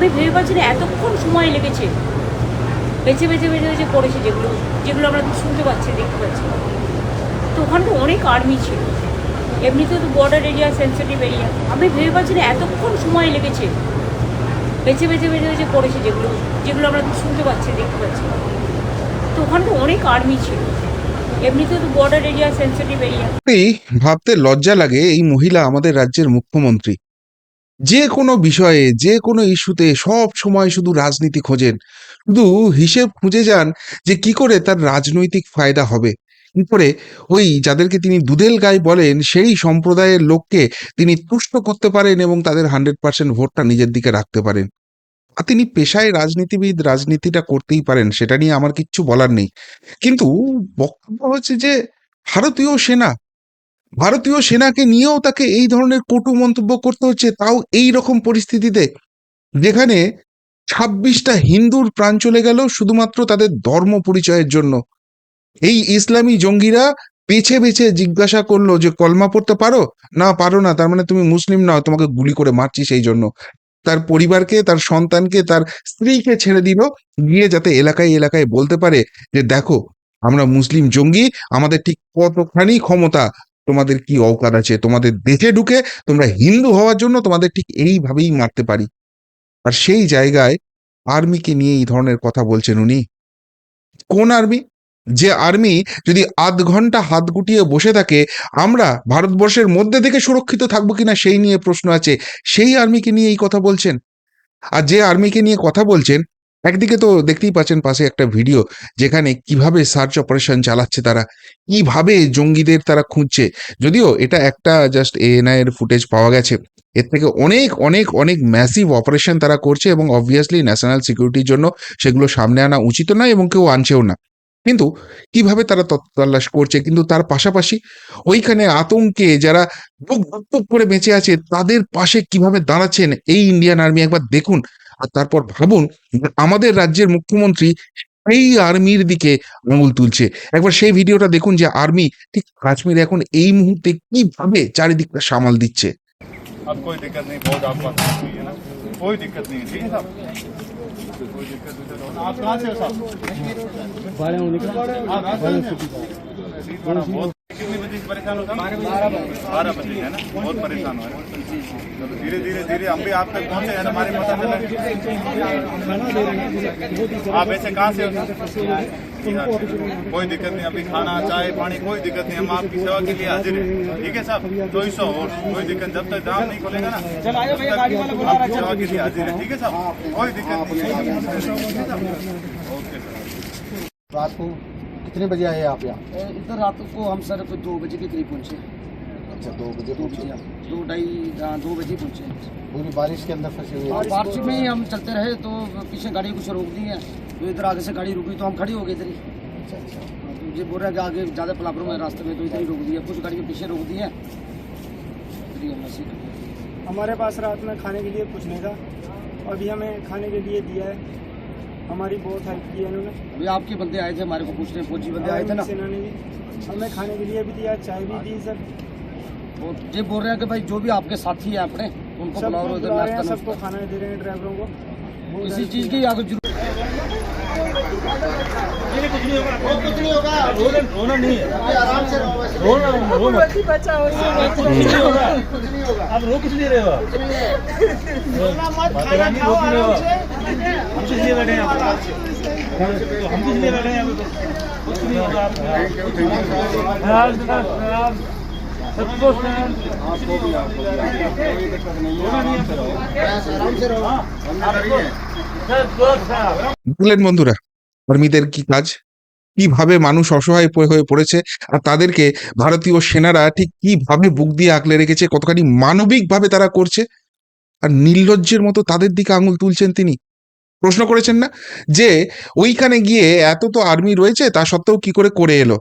আমি ভেবে পাচ্ছি না এতক্ষণ সময় লেগেছে। বেছে বেছে বেছে বেছে পড়েছে যেগুলো যেগুলো আমরা শুনতে পাচ্ছি, দেখতে পাচ্ছি। তো ওখানে অনেক আর্মি ছিল। এমনিতেও তো বর্ডার এরিয়া সেন্সিটিভ এরিয়া আমি ভেবে পাচ্ছি না এতক্ষণ সময় লেগেছে। বেছে বেছে বেছে বেছে পড়েছে যেগুলো যেগুলো আমরা শুনতে পাচ্ছি, দেখতে পাচ্ছি। তো ওখানে তো অনেক আর্মি ছিল ভাবতে লজ্জা লাগে এই মহিলা আমাদের রাজ্যের মুখ্যমন্ত্রী। যে কোনো বিষয়ে, যে কোনো ইস্যুতে সব সময় শুধু রাজনীতি খোঁজেন। শুধু হিসেব খুঁজে যান যে কি করে তার রাজনৈতিক ফায়দা হবে। কি করে ওই যাদেরকে তিনি দুধেল গায়ে বলেন, সেই সম্প্রদায়ের লোককে তিনি তুষ্ট করতে পারেন এবং তাদের হান্ড্রেড পার্সেন্ট ভোটটা নিজের দিকে রাখতে পারেন। আর তিনি পেশায় রাজনীতিবিদ, রাজনীতিটা করতেই পারেন, সেটা নিয়ে আমার কিচ্ছু বলার নেই। কিন্তু বক্তব্য হচ্ছে যে, ভারতীয় সেনা ভারতীয় সেনাকে নিয়েও তাকে এই ধরনের কটু মন্তব্য করতে হচ্ছে, তাও এই রকম পরিস্থিতিতে। যেখানে ছাব্বিশটা হিন্দুর প্রাণ চলে গেল শুধুমাত্র তাদের ধর্ম পরিচয়ের জন্য। এই ইসলামী জঙ্গিরা বেছে বেছে জিজ্ঞাসা করল যে, কলমা পড়তে পারো? না পারো না, তার মানে তুমি মুসলিম নও, তোমাকে গুলি করে মারছি সেই জন্য। তার পরিবারকে, তার সন্তানকে, তার স্ত্রীকে ছেড়ে দিল, গিয়ে যাতে এলাকায় এলাকায় বলতে পারে যে, দেখো, আমরা মুসলিম জঙ্গি, আমাদের ঠিক কতখানি ক্ষমতা তোমাদের কি অকাত আছে? তোমাদের দেশে ঢুকে তোমরা হিন্দু হওয়ার জন্য তোমাদের ঠিক এইভাবেই মারতে পারি। আর সেই জায়গায় আর্মিকে নিয়ে এই ধরনের কথা বলছেন উনি। কোন আর্মি যে আর্মি যদি আধ ঘণ্টা হাত গুটিয়ে বসে থাকে, আমরা ভারতবর্ষের মধ্যে থেকে সুরক্ষিত থাকব কিনা সেই নিয়ে প্রশ্ন আছে। সেই আর্মিকে নিয়ে এই কথা বলছেন। আর যে আর্মিকে নিয়ে কথা বলছেন একদিকে তো দেখতেই পাচ্ছেন পাশে একটা ভিডিও যেখানে কীভাবে সার্চ অপারেশন চালাচ্ছে তারা, কীভাবে জঙ্গিদের তারা খুঁজছে। যদিও এটা একটা জাস্ট এএনআই এর ফুটেজ পাওয়া গেছে। এর থেকে অনেক অনেক অনেক ম্যাসিভ অপারেশন তারা করছে এবং অবভিয়াসলি ন্যাশনাল সিকিউরিটির জন্য সেগুলো সামনে আনা উচিত নয় এবং কেউ আনছেও না। কিন্তু কীভাবে তারা তত্ত্বাল্লাশ করছে, কিন্তু তার পাশাপাশি ওইখানে আতঙ্কে যারা বুক বুক করে বেঁচে আছে, তাদের পাশে কীভাবে দাঁড়াচ্ছেন, এই ইন্ডিয়ান আর্মি একবার দেখুন। আর তারপর ভাবুন যে আমাদের রাজ্যের মুখ্যমন্ত্রী এই আর্মির দিকে আঙুল তুলছে একবার সেই ভিডিওটা দেখুন যে আর্মি ঠিক কাশ্মীরে এখন এই মুহূর্তে কিভাবে চারিদিকটা সামাল দিচ্ছে अब कोई दिक्कत नहीं बहुत आपको आसानी हुई है ना कोई दिक्कत नहीं है ठीक है साहब कोई दिक्कत नहीं है आप कहाँ से हो साहब हैं? कितनी बजे से परेशान हो। साहब बारह बजे है ना? बहुत परेशान हो है। चलो धीरे धीरे धीरे हम भी आप तक पहुँचे हैं हमारी मदद आप ऐसे कहाँ से कोई दिक्कत नहीं अभी खाना चाय पानी कोई दिक्कत नहीं हम आपकी सेवा के लिए हाजिर है। ठीक है साहब? चौबीस सौ और कोई दिक्कत जब तक दाम नहीं खोलेगा ना तब तक आपकी सेवा के लिए हाजिर है। ठीक है साहब? कोई दिक्कत नहीं। है ओके सर रात को कितने बजे आए आप यहाँ? इधर रात को हम सर को दो बजे के करीब पहुँचे। अच्छा दो बजे दो बजे दो ढाई दो बजे पहुँचे। पूरी बारिश के अंदर फंसे हुए बारिश में ही हम चलते रहे तो पीछे गाड़ी कुछ रोक दी है। तो इधर आगे से गाड़ी रुकी तो हम खड़ी हो गए इधर ही। अच्छा अच्छा। हाँ, तो ये बोल रहा है कि आगे ज़्यादा प्रॉब्लम है रास्ते में तो इधर ही रोक दिया कुछ गाड़ी के पीछे रोक खड़े हैं। हमारे पास रात में खाने के लिए कुछ नहीं था। अभी हमें खाने के लिए दिया है। हमारी बहुत हेल्प की है इन्होंने अभी आपके बंदे आए थे हमारे को पूछने फौजी बंदे आए थे ना? सेना ने भी हमें खाने के लिए भी दिया चाय भी दी सर तो ये बोल रहे हैं कि भाई जो भी आपके साथी है अपने उनको बुलाओ इधर बुला रहे हैं नाश्ता सबको खाना दे रहे हैं ड्राइवरों को। help चीज़ की की आगे ज़रूरत रोना नहीं है आराम से रहो रोना रोना आप कुछ नहीं रहे हो। माता रानी रोक नहीं रहे हो किस लिए बैठे हैं यहाँ पे? तो हम किस लिए बैठे हैं यहाँ पे तो? कुछ नहीं होगा आपको हाँ, हाँ, सबको सलाम। रोना नहीं है आपको। आराम से रहो सबको सलाम। বুঝলেন বন্ধুরা কর্মীদের কি কাজ কিভাবে মানুষ অসহায় প- হয়ে পড়েছে আর তাদেরকে ভারতীয় সেনারা ঠিক কিভাবে বুক দিয়ে আগলে রেখেছে কতখানি মানবিকভাবে তারা করছে আর নির্লজ্জের মতো তাদের দিকে আঙুল তুলছেন তিনি প্রশ্ন করেছেন না যে ওইখানে গিয়ে এত তো আর্মি রয়েছে, তা সত্ত্বেও কি করে করে এলো?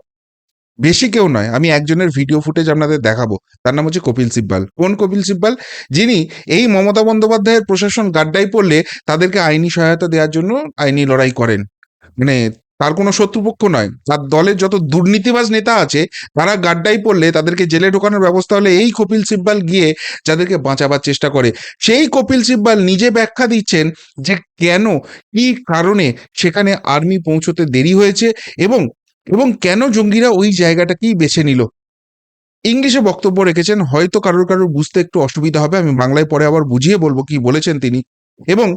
বেশি কেউ নয়, আমি একজনের ভিডিও ফুটেজ আপনাদের দেখাবো। তার নাম হচ্ছে কপিল সিব্বাল। কোন কপিল সিব্বাল? যিনি এই মমতা বন্দ্যোপাধ্যায়ের প্রশাসন গাড্ডায় পড়লে তাদেরকে আইনি সহায়তা দেওয়ার জন্য আইনি লড়াই করেন। মানে তার কোনো শত্রুপক্ষ নয়। তার দলের যত দুর্নীতিবাজ নেতা আছে, তারা গাড্ডাই পড়লে তাদেরকে জেলে ঢোকানোর ব্যবস্থা হলে এই কপিল সিব্বাল গিয়ে যাদেরকে বাঁচাবার চেষ্টা করে। সেই কপিল সিব্বাল নিজে ব্যাখ্যা দিচ্ছেন যে কেন, কি কারণে সেখানে আর্মি পৌঁছতে দেরি হয়েছে এবং এবং কেন জঙ্গিরা ওই জায়গাটাকেই বেছে নিল। ইংলিশে বক্তব্য রেখেছেন, হয়তো কারোর কারোর বুঝতে একটু অসুবিধা হবে, আমি বাংলায় পরে আবার বুঝিয়ে বলব কি বলেছেন তিনি। এবং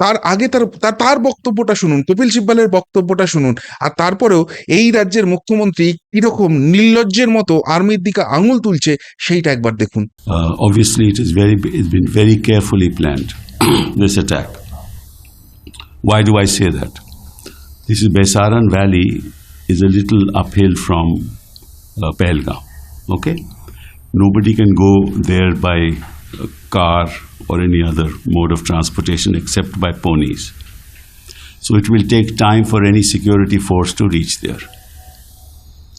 তার আগে তার তার বক্তব্যটা শুনুন, কপিল সিব্বালের বক্তব্যটা শুনুন, আর তারপরেও এই রাজ্যের মুখ্যমন্ত্রী কীরকম নির্লজ্জের মতো আর্মির দিকে আঙুল তুলছে, সেইটা একবার দেখুন। Obviously it is very is been very carefully planned this attack why do I say that this is Baisaran valley is a little uphill from Pahalgam okay no can go there by car or any other mode of transportation except by ponies. So it will take time for any security force to reach there,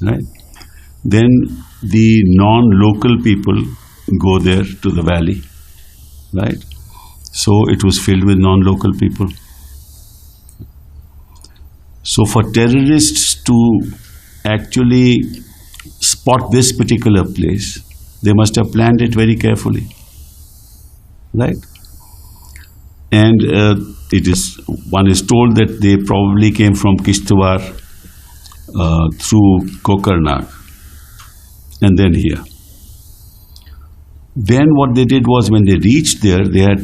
right? then the non-local people go there to the valley right so it was filled with non-local people so for terrorists to actually spot this particular place they must have planned it very carefully right and uh, it is one is told that they probably came from kishtwar uh, through kokarnag and then here. Then what they did was when they reached there, they had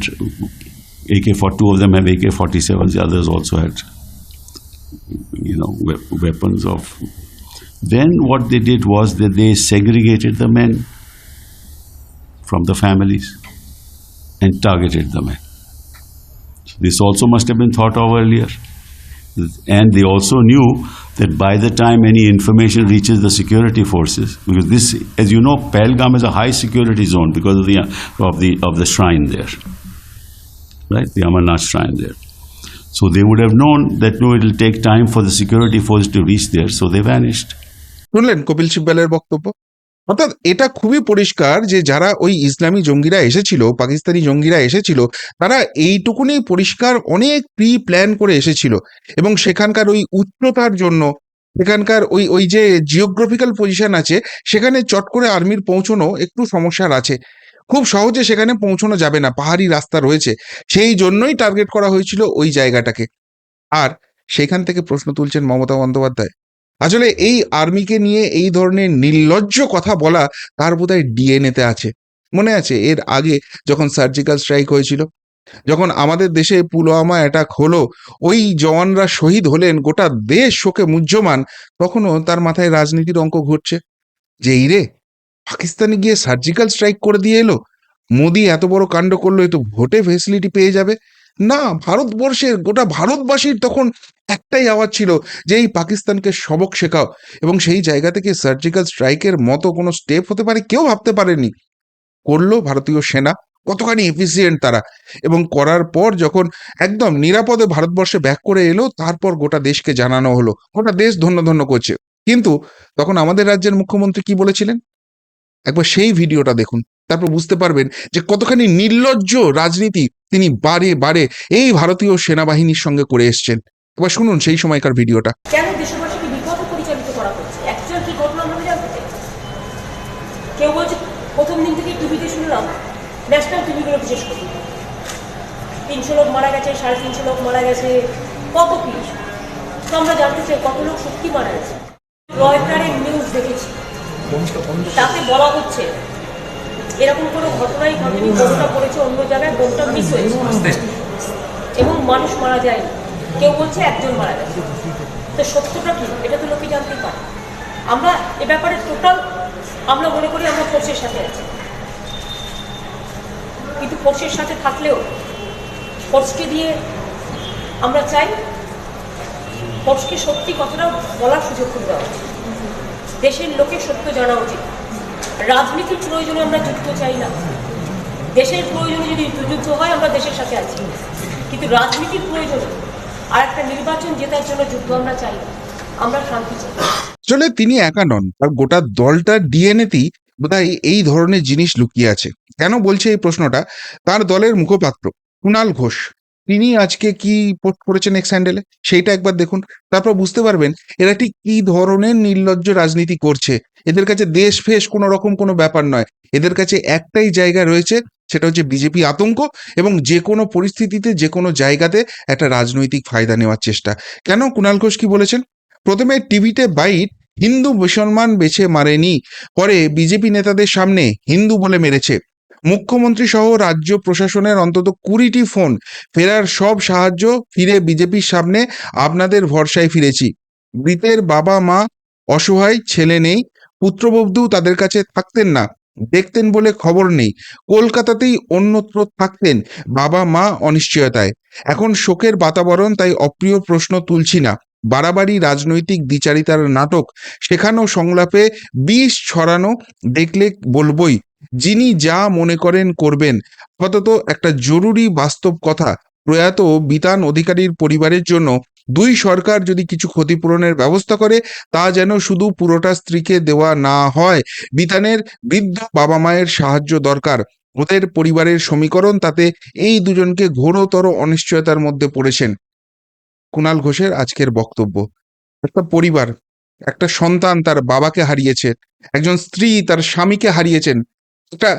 AK 42 two of them have AK 47s, the others also had, you know, we- weapons of. Then what they did was that they segregated the men from the families and targeted the men. This also must have been thought of earlier. And they also knew that by the time any information reaches the security forces, because this, as you know, Pahalgam is a high security zone because of the of the of the shrine there, right? The Amarnath shrine there. So they would have known that no, it will take time for the security force to reach there, so they vanished. শুনলেন কপিল সিব্বালের বক্তব্য অর্থাৎ এটা খুবই পরিষ্কার যে যারা ওই ইসলামী জঙ্গিরা এসেছিল, পাকিস্তানি জঙ্গিরা এসেছিল, তারা এইটুকুনি পরিষ্কার অনেক প্রি প্ল্যান করে এসেছিল। এবং সেখানকার ওই উচ্চতার জন্য, সেখানকার ওই ওই যে জিওগ্রাফিক্যাল পজিশন আছে, সেখানে চট করে আর্মির পৌঁছানো একটু সমস্যার আছে। খুব সহজে সেখানে পৌঁছানো যাবে না, পাহাড়ি রাস্তা রয়েছে। সেই জন্যই টার্গেট করা হয়েছিল ওই জায়গাটাকে। আর সেখান থেকে প্রশ্ন তুলছেন মমতা বন্দ্যোপাধ্যায়। আসলে এই আর্মিকে নিয়ে এই ধরনের নির্লজ্জ কথা বলা তার বোধহয় ডিএনএতে আছে। মনে আছে? এর আগে যখন সার্জিক্যাল স্ট্রাইক হয়েছিল, যখন আমাদের দেশে পুলওয়ামা অ্যাটাক হলো, ওই জওয়ানরা শহীদ হলেন গোটা দেশ শোকে মুহ্যমান তখনও তার মাথায় রাজনীতির অঙ্ক ঘুরছে। যে এই রে, পাকিস্তানে গিয়ে সার্জিক্যাল স্ট্রাইক করে দিয়ে এলো? মোদি এত বড় কাণ্ড করল, এ তো ভোটে ফেসিলিটি পেয়ে যাবে। না, ভারতবর্ষের, গোটা ভারতবাসীর তখন একটাই আওয়াজ ছিল যে এই পাকিস্তানকে সবক শেখাও। এবং সেই জায়গা থেকে সার্জিক্যাল স্ট্রাইকের মতো কোনো স্টেপ হতে পারে কেউ ভাবতে পারেনি। করল ভারতীয় সেনা, কতখানি এফিসিয়েন্ট তারা। এবং করার পর যখন একদম নিরাপদে ভারতবর্ষে ব্যাক করে এলো, তারপর গোটা দেশকে জানানো হলো। গোটা দেশ ধন্য ধন্য করছে। কিন্তু তখন আমাদের রাজ্যের মুখ্যমন্ত্রী কি বলেছিলেন? একবার সেই ভিডিওটা দেখুন। তারপর বুঝতে পারবেন যে কতখানি নির্লজ্জ রাজনীতি তিনি বারে বারে এই ভারতীয় সেনাবাহিনীর সঙ্গে করে এসছেন। এবার শুনুন সেই সময়কার ভিডিওটা। কেন দেশবাসীকে বিপথে পরিচালিত করা হচ্ছে? অ্যাকচুয়াল কি ঘটনা আমরা জানতে কেউ বলছে প্রথম দিন থেকে টিভিতে শুনলাম ন্যাশনাল টিভিগুলো বিশেষ করে। তিনশো লোক মারা গেছে সাড়ে তিনশো লোক মারা গেছে কত কি তো আমরা জানতে চাই কত লোক সত্যি মারা গেছে? রয়টারের নিউজ দেখেছি। তাতে বলা হচ্ছে এরকম কোনো ঘটনাই ঘটেনি বোমটা পড়েছে অন্য জায়গায় বোমটা মিস হয়েছে। এবং মানুষ মারা যায়নি। কেউ বলছে একজন মারা গেছে। তো সত্যটা কি? এটা তো লোকে জানতেই পারে। আমরা এ ব্যাপারে টোটাল আমরা মনে করি আমরা ফোর্সের সাথে আছি। কিন্তু ফোর্সের সাথে থাকলেও ফোর্সকে দিয়ে আমরা চাই ফোর্সকে সত্যি কথাটা বলার সুযোগ করে দেওয়া উচিত। দেশের লোকের সত্য জানা উচিত। রাজনীতির প্রয়োজনে আমরা যুদ্ধ চাই না। দেশের প্রয়োজনে যদি যুদ্ধ হয়, আমরা দেশের সাথে আছি। কিন্তু রাজনীতির প্রয়োজনে আর একটা নির্বাচন জেতার জন্য যুদ্ধ আমরা চাই না। আমরা শান্তি চাই। আসলে তিনি একা নন তার গোটা দলটার ডিএনএতেই বোধহয় এই ধরনের জিনিস লুকিয়ে আছে। কেন বলছে এই প্রশ্নটা? তার দলের মুখপাত্র কুণাল ঘোষ। তিনি আজকে কি পোস্ট করেছেন এক্স হ্যান্ডেলে সেইটা একবার দেখুন। তারপর বুঝতে পারবেন এরা ঠিক কি ধরনের নির্লজ্জ রাজনীতি করছে। এদের কাছে দেশ ফেস কোনো রকম কোনো ব্যাপার নয়। এদের কাছে একটাই জায়গা রয়েছে, সেটা হচ্ছে বিজেপি আতঙ্ক এবং যে কোনো পরিস্থিতিতে, যে কোনো জায়গাতে একটা রাজনৈতিক ফায়দা নেওয়ার চেষ্টা। কেন কুণাল ঘোষ কি বলেছেন? প্রথমে টিভিতে বাইট হিন্দু মুসলমান বেছে মারেনি, পরে বিজেপি নেতাদের সামনে হিন্দু বলে মেরেছে। মুখ্যমন্ত্রী সহ রাজ্য প্রশাসনের অন্তত কুড়িটি ফোন ফেরার সব সাহায্য ফিরে বিজেপির সামনে আপনাদের ভরসায় ফিরেছি। মৃতের বাবা মা অসহায়, ছেলে নেই, পুত্রবধূ তাদের কাছে থাকতেন না, দেখতেন বলে খবর নেই, কলকাতাতেই অন্যত্র থাকতেন বাবা মা অনিশ্চয়তায়। এখন শোকের বাতাবরণ তাই অপ্রিয় প্রশ্ন তুলছি না। বাড়াবাড়ি রাজনৈতিক দ্বিচারিতার নাটক শেখানো সংলাপে বিষ ছড়ানো, দেখলে বলবই যিনি যা মনে করেন করবেন। আপাতত একটা জরুরি বাস্তব কথা, প্রয়াত বিতান অধিকারীর পরিবারের জন্য দুই সরকার যদি কিছু ক্ষতিপূরণের ব্যবস্থা করে, তা যেন শুধু পুরোটা স্ত্রীকে দেওয়া না হয়। বিতানের বৃদ্ধ বাবা মায়ের সাহায্য দরকার। ওদের পরিবারের সমীকরণ তাতে এই দুজনকে ঘোরতর অনিশ্চয়তার মধ্যে পড়েছেন। কুণাল ঘোষের আজকের বক্তব্য। একটা পরিবার, একটা সন্তান তার বাবাকে হারিয়েছে। একজন স্ত্রী তার স্বামীকে হারিয়েছেন। একটা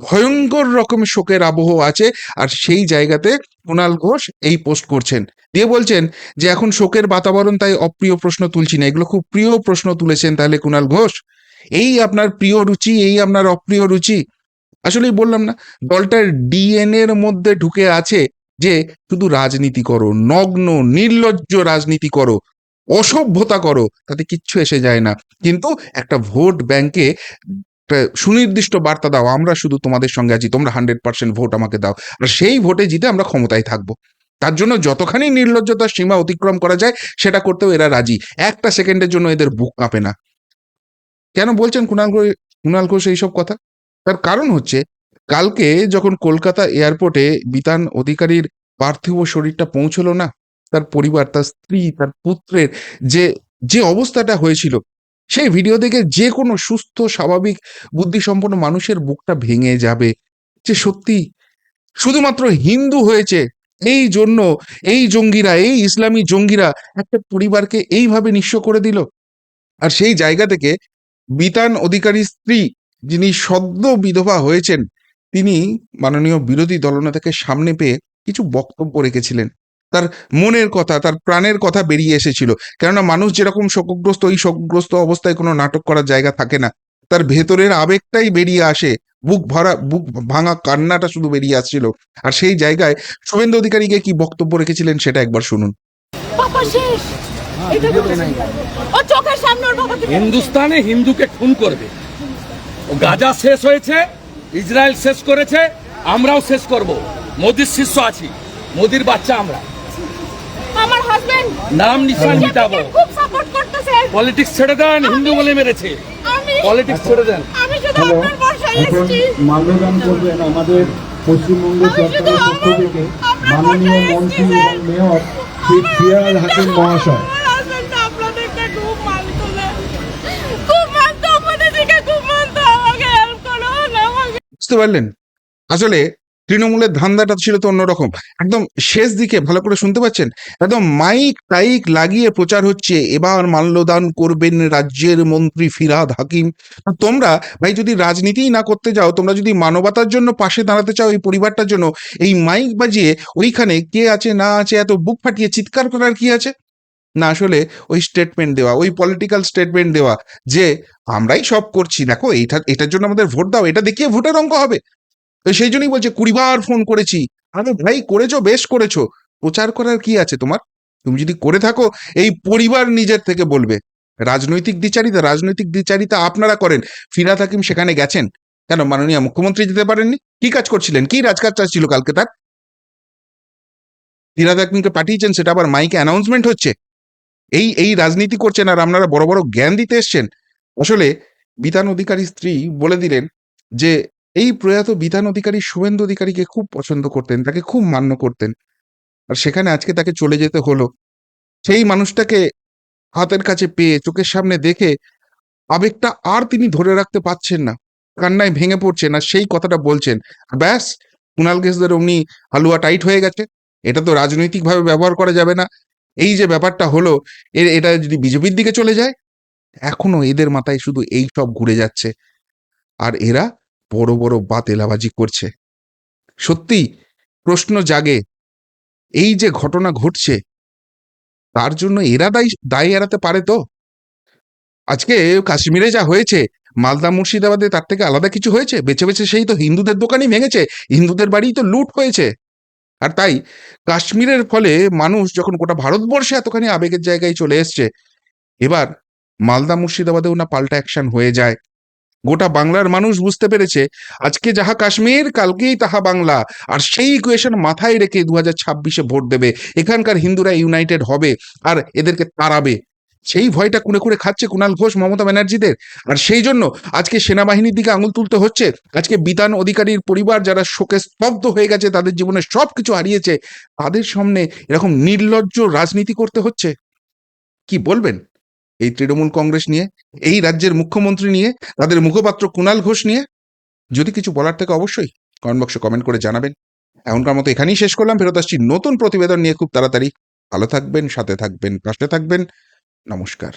ভয়ঙ্কর রকমের শোকের আবহ আছে আর সেই জায়গাতে কুণাল ঘোষ এই পোস্ট করছেন। দিয়ে বলছেন যে, এখন শোকের বাতাবরণ তাই অপ্রিয় প্রশ্ন তুলছি না। এগুলো খুব প্রিয় প্রশ্ন তুলেছেন তাহলে কুণাল ঘোষ। এই আপনার প্রিয় রুচি, এই আপনার অপ্রিয় রুচি। আসলেই বললাম না, দলটার ডিএনএ এর মধ্যে ঢুকে আছে যে, শুধু রাজনীতি করো, নগ্ন, নির্লজ্জ রাজনীতি করো, অসভ্যতা করো, তাতে কিচ্ছু এসে যায় না। কিন্তু একটা ভোট ব্যাংকে একটা সুনির্দিষ্ট বার্তা দাও, আমরা শুধু তোমাদের সঙ্গে আছি, তোমরা হান্ড্রেড পার্সেন্ট ভোট আমাকে দাও। আর সেই ভোটে জিতে আমরা ক্ষমতায় থাকব। তার জন্য যতখানি নির্লজ্জতার সীমা অতিক্রম করা যায়, সেটা করতেও এরা রাজি। একটা সেকেন্ডের জন্য এদের বুক কাঁপে না। কেন বলছেন কুণাল ঘোষ কুণাল ঘোষ এইসব কথা? তার কারণ হচ্ছে, কালকে যখন কলকাতা এয়ারপোর্টে বিতান অধিকারীর পার্থিব শরীরটা পৌঁছলো না, তার পরিবার, তার স্ত্রী, তার পুত্রের যে যে অবস্থাটা হয়েছিল সেই ভিডিও দেখে যে কোনো সুস্থ, স্বাভাবিক, বুদ্ধিসম্পন্ন মানুষের বুকটা ভেঙে যাবে। যে সত্যি শুধুমাত্র হিন্দু হয়েছে, এই জন্য এই জঙ্গিরা, এই ইসলামী জঙ্গিরা একটা পরিবারকে এইভাবে নিঃস্ব করে দিল। আর সেই জায়গা থেকে বিতান অধিকারী স্ত্রী যিনি সদ্য বিধবা হয়েছেন, তিনি মাননীয় বিরোধী দলনেতাকে সামনে পেয়ে কিছু বক্তব্য রেখেছিলেন। তার মনের কথা তার প্রাণের কথা বেরিয়ে এসেছিল। কেননা মানুষ যেরকম শোকগ্রস্ত ওই শোকগ্রস্ত অবস্থায় কোনো নাটক করার জায়গা থাকে না। তার ভেতরের আবেগটাই বেরিয়ে আসে। বুক ভরা বুক ভাঙা কান্নাটা শুধু বেরিয়ে আসছিল। আর সেই জায়গায় শুভেন্দু অধিকারীকে কি বক্তব্য রেখেছিলেন সেটা একবার শুনুন। হিন্দুস্তানে হিন্দুকে খুন করবে। ও গাজা শেষ হয়েছে ইসরায়েল শেষ করেছে আমরাও শেষ করব। মোদির শিষ্য আছি মোদির বাচ্চা আমরা। আমার হাজবেন্ড নাম নিশান মিটাবো। খুব সাপোর্ট করতেছে। পলিটিক্স ছেড়ে দেন হিন্দু বলে মেরেছে। আমি পলিটিক্স ছেড়ে দেন। আমি শুধু আপনার বর্ষায় এসেছি। মাল্যদান করবেন আমাদের পশ্চিমবঙ্গ সরকারের পক্ষ থেকে মাননীয় মন্ত্রী এবং মেয়র শ্রী ফিয়াজ হাকিম মহাশয়। বুঝতে পারলেন? আসলে তৃণমূলের ধান্দাটা ছিল তো অন্যরকম। একদম শেষ দিকে, ভালো করে শুনতে পাচ্ছেন? একদম মাইক টাইক লাগিয়ে প্রচার হচ্ছে, এবার মাল্যদান করবেন রাজ্যের মন্ত্রী ফিরাদ হাকিম। তোমরা, ভাই, যদি রাজনীতিই না করতে যাও, তোমরা যদি মানবতার জন্য পাশে দাঁড়াতে চাও, এই পরিবারটার জন্য, এই মাইক বাজিয়ে ওইখানে কে আছে, না আছে, এত বুক ফাটিয়ে চিৎকার করার কি আছে? না, আসলে ওই স্টেটমেন্ট দেওয়া, ওই পলিটিক্যাল স্টেটমেন্ট দেওয়া, যে আমরাই সব করছি। দেখো এইটা এটার জন্য আমাদের ভোট দাও, এটা দেখিয়ে ভোটের অঙ্ক হবে। সেই জন্যই বলছে, কুড়িবার ফোন করেছি। আরে ভাই, করেছ, বেশ করেছ। প্রচার করার কি আছে তোমার? তুমি যদি করে থাকো, এই পরিবার নিজের থেকে বলবে। রাজনৈতিক দ্বিচারিতা রাজনৈতিক দ্বিচারিতা আপনারা করেন। ফিরাদ হাকিম সেখানে গেছেন। কেন, মাননীয় মুখ্যমন্ত্রী যেতে পারেননি? কি কাজ করছিলেন? কি রাজকাজ ছিল কালকে তার? ফিরাদ হাকিমকে পাঠিয়েছেন, সেটা আবার মাইকে অ্যানাউন্সমেন্ট হচ্ছে। এই এই রাজনীতি করছেন আর আপনারা বড় বড় জ্ঞান দিতে এসছেন। আসলে বিধান অধিকারী স্ত্রী বলে দিলেন যে এই প্রয়াত বিধান অধিকারী শুভেন্দু অধিকারীকে খুব পছন্দ করতেন, তাকে খুব মান্য করতেন। আর সেখানে আজকে তাকে চলে যেতে হলো। সেই মানুষটাকে হাতের কাছে পেয়ে চোখের সামনে দেখে আবেগটা আর তিনি ধরে রাখতে পারছেন না। কান্নায় ভেঙে পড়ছেন আর সেই কথাটা বলছেন, ব্যাস কুণাল ঘেসদের অমনি হালুয়া টাইট হয়ে গেছে। এটা তো রাজনৈতিকভাবে ব্যবহার করা যাবে না। এই যে ব্যাপারটা হলো, এর, এটা যদি বিজেপির দিকে চলে যায়, এখনও এদের মাথায় শুধু এই সব ঘুরে যাচ্ছে। আর এরা বড় বড় বাতেলাবাজি করছে। সত্যি প্রশ্ন জাগে, এই যে ঘটনা ঘটছে, তার জন্য এরা দায়ী, দায় এড়াতে পারে তো? আজকে কাশ্মীরে যা হয়েছে, মালদা মুর্শিদাবাদে তার থেকে আলাদা কিছু হয়েছে? বেছে বেছে সেই তো হিন্দুদের দোকানই ভেঙেছে, হিন্দুদের বাড়িই তো লুট হয়েছে। আর তাই কাশ্মীরের ফলে মানুষ যখন গোটা ভারতবর্ষে এতখানি আবেগের জায়গায় চলে এসছে, এবার মালদা মুর্শিদাবাদেও না পাল্টা অ্যাকশন হয়ে যায়। গোটা বাংলার মানুষ বুঝতে পেরেছে, আজকে যাহা কাশ্মীর, কালকেই তাহা বাংলা। আর সেই ইকুয়েশন মাথায় রেখে দু হাজার ছাব্বিশে ভোট দেবে। এখানকার হিন্দুরা ইউনাইটেড হবে আর এদেরকে তাড়াবে। সেই ভয়টা কুড়ে কুড়ে খাচ্ছে কুণাল ঘোষ, মমতা ব্যানার্জিদের। আর সেই জন্য আজকে সেনাবাহিনীর দিকে আঙুল তুলতে হচ্ছে। আজকে বিতান অধিকারীর পরিবার যারা শোকে স্তব্ধ হয়ে গেছে, তাদের জীবনে সব কিছু হারিয়েছে, তাদের সামনে এরকম নির্লজ্জ রাজনীতি করতে হচ্ছে? কি বলবেন? এই তৃণমূল কংগ্রেস নিয়ে, এই রাজ্যের মুখ্যমন্ত্রী নিয়ে, তাদের মুখপাত্র কুণাল ঘোষ নিয়ে, যদি কিছু বলার থাকে অবশ্যই কমেন্ট বক্সে কমেন্ট করে জানাবেন। এখনকার মতো এখানেই শেষ করলাম। ফেরত আসছি নতুন প্রতিবেদন নিয়ে। খুব তাড়াতাড়ি। ভালো থাকবেন, সাথে থাকবেন, পাশে থাকবেন। নমস্কার।